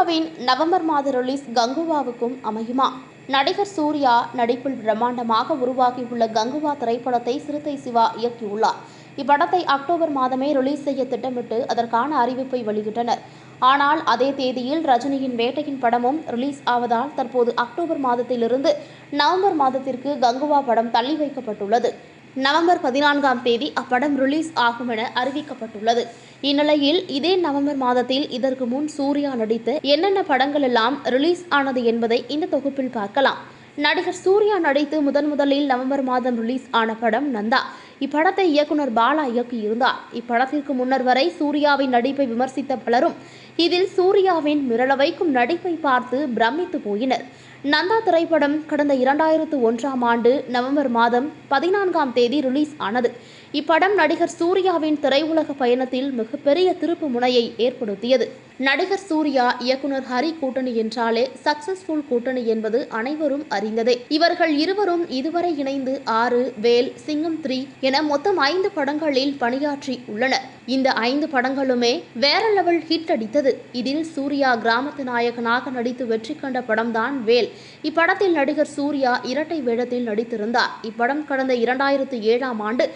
சூர்யாவின் நவம்பர் மாத ரிலீஸ் கங்குவாவுக்கும் அமையுமா? நடிகர் சூர்யா நடிப்பில் பிரம்மாண்டமாக உருவாகியுள்ள கங்குவா திரைப்படத்தை சிறுத்தை சிவா இயக்கியுள்ளார். இப்படத்தை அக்டோபர் மாதமே ரிலீஸ் செய்ய திட்டமிட்டு அதற்கான அறிவிப்பை வெளியிட்டனர். ஆனால் அதே தேதியில் ரஜினியின் வேட்டையின் படமும் ரிலீஸ் ஆவதால் தற்போது அக்டோபர் மாதத்திலிருந்து நவம்பர் மாதத்திற்கு கங்குவா படம் தள்ளி வைக்கப்பட்டுள்ளது. நவம்பர் பதினான்காம் தேதி அப்படம் ரிலீஸ் ஆகும் என அறிவிக்கப்பட்டுள்ளது. இந்நிலையில் இதே நவம்பர் மாதத்தில் இதற்கு முன் சூர்யா நடித்த என்னென்ன படங்கள் எல்லாம் ரிலீஸ் ஆனது என்பதை இந்த தொகுப்பில் பார்க்கலாம். நடிகர் சூர்யா நடித்து முதன் முதலில் நவம்பர் மாதம் ரிலீஸ் ஆன படம் நந்தா. இப்படத்தை இயக்குனர் பாலா இயக்கியிருந்தார். இப்படத்திற்கு முன்னர் வரை சூர்யாவின் நடிப்பை விமர்சித்த பலரும் இதில் சூர்யாவின் மிரள வைக்கும் நடிப்பை பார்த்து பிரமித்து போயினர். நந்தா திரைப்படம் கடந்த இரண்டாயிரத்து ஒன்றாம் ஆண்டு நவம்பர் மாதம் பதினான்காம் தேதி ரிலீஸ் ஆனது. இப்படம் நடிகர் சூர்யாவின் திரையுலக பயணத்தில் மிகப்பெரிய திருப்பு முனையை ஏற்படுத்தியது. நடிகர் சூர்யா இயக்குனர் ஹரி கூட்டணி என்றாலே சக்சஸ்ஃபுல் கூட்டணி என்பது அனைவரும் அறிந்ததே. இவர்கள் இருவரும் இதுவரை இணைந்து ஆறு வேல் சிங்கம் த்ரீ என மொத்தம் ஐந்து படங்களில் பணியாற்றி உள்ளனர். இந்த ஐந்து படங்களுமே வேற லெவல் ஹிட் அடித்தது. இதில் சூர்யா கிராமத்து நாயகனாக நடித்து வெற்றி கண்ட படம்தான் வேல். இப்படத்தில் நடிகர் சூர்யா இரட்டை வேடத்தில் நடித்திருந்தார். இப்படம் கடந்த இரண்டாயிரத்து ஏழாம் ஆண்டு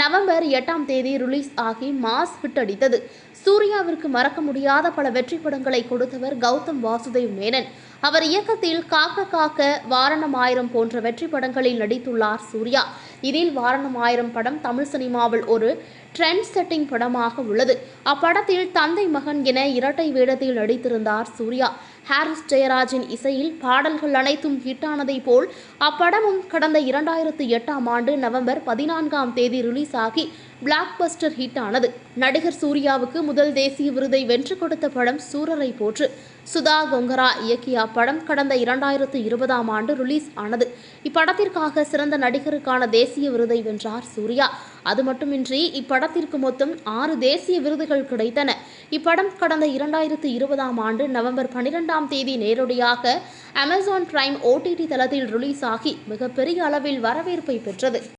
நவம்பர் எட்டாம் தேதி ரிலீஸ் ஆகி மாஸ் ஹிட் அடித்தது. சூர்யாவிற்கு மறக்க முடியாத பல வெற்றி படங்களை கொடுத்தவர் கௌதம் வாசுதேவ் மேனன். அவர் இயக்கத்தில் காக்க காக்க வாரணம் ஆயிரம் போன்ற வெற்றி படங்களில் நடித்துள்ளார் சூர்யா. இதில் வாரணம் ஆயிரம் படம் தமிழ் சினிமாவில் ஒரு ட்ரெண்ட் செட்டிங் படமாக உள்ளது. அப்படத்தில் தந்தை மகன் என இரட்டை வேடத்தில் நடித்திருந்தார் சூர்யா. ஹாரிஸ் ஜெயராஜின் இசையில் பாடல்கள் அனைத்தும் ஹிட்டானதை போல் அப்படமும் கடந்த இரண்டாயிரத்து எட்டாம் ஆண்டு நவம்பர் பதினான்காம் தேதி ரிலீஸ் ஆகி பிளாக் பஸ்டர் ஹிட் ஆனது. நடிகர் சூர்யாவுக்கு முதல் தேசிய விருதை வென்று கொடுத்த படம் சூரரை போற்று. சுதா கொங்கரா இயக்கிய அப்படம் கடந்த இரண்டாயிரத்து இருபதாம் ஆண்டு ரிலீஸ் ஆனது. இப்படத்திற்காக சிறந்த நடிகருக்கான தேசிய விருதை வென்றார் சூர்யா. அது மட்டுமின்றி இப்படத்திற்கு மொத்தம் ஆறு தேசிய விருதுகள் கிடைத்தன. இப்படம் கடந்த இரண்டாயிரத்து இருபதாம் ஆண்டு நவம்பர் பன்னிரெண்டாம் தேதி நேரடியாக அமேசான் பிரைம் ஓடிடி தளத்தில் ரிலீஸ் ஆகி மிகப்பெரிய அளவில் வரவேற்பை பெற்றது.